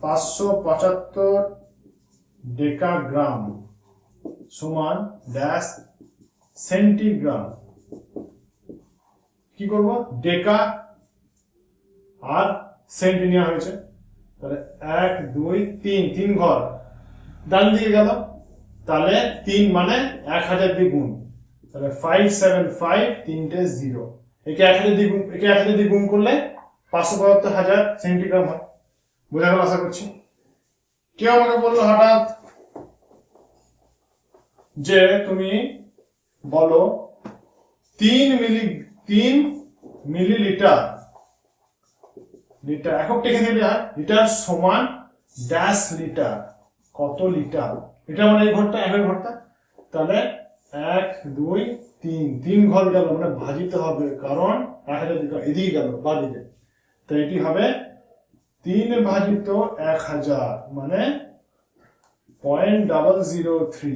পাঁচশো পঁচাত্তর ডেকাগ্রাম সমান ড্যাশ সেন্টিগ্রাম। কি করব? ডেকা আর সেন্টি নেওয়া হয়েছে। তাহলে এক, দুই, তিন তিন ঘর। ডান দিকে গেল। তাহলে তিন মানে এক হাজার দ্বিগুণ। তাহলে ফাইভ সেভেন ফাইভ তিনটে জিরো একে এক হাজার দ্বিগুণ একে এক হাজার দ্বিগুণ করলে পাঁচশো পঁচাত্তর হাজার সেন্টিগ্রাম হয়। বোঝা গেল আশা করছি? কেউ আমাকে বলল হঠাৎ যে তুমি বলো তিন মিলি, তিন মিলিলিটার, লিটার, একক টেকে দিলে লিটার সমান ড্যাশ লিটার, কত লিটার? এটা মানে এই ঘরটা, একের ঘরটা? তাহলে এক, দুই, তিন তিন ঘর গেল মানে ভাজিতে হবে, কারণ এক হাজার দিকে এদিকে গেল, বা দিকে। তো এটি হবে তিন ভাজিত এক হাজার মানে পয়েন্ট ডাবল জিরো থ্রি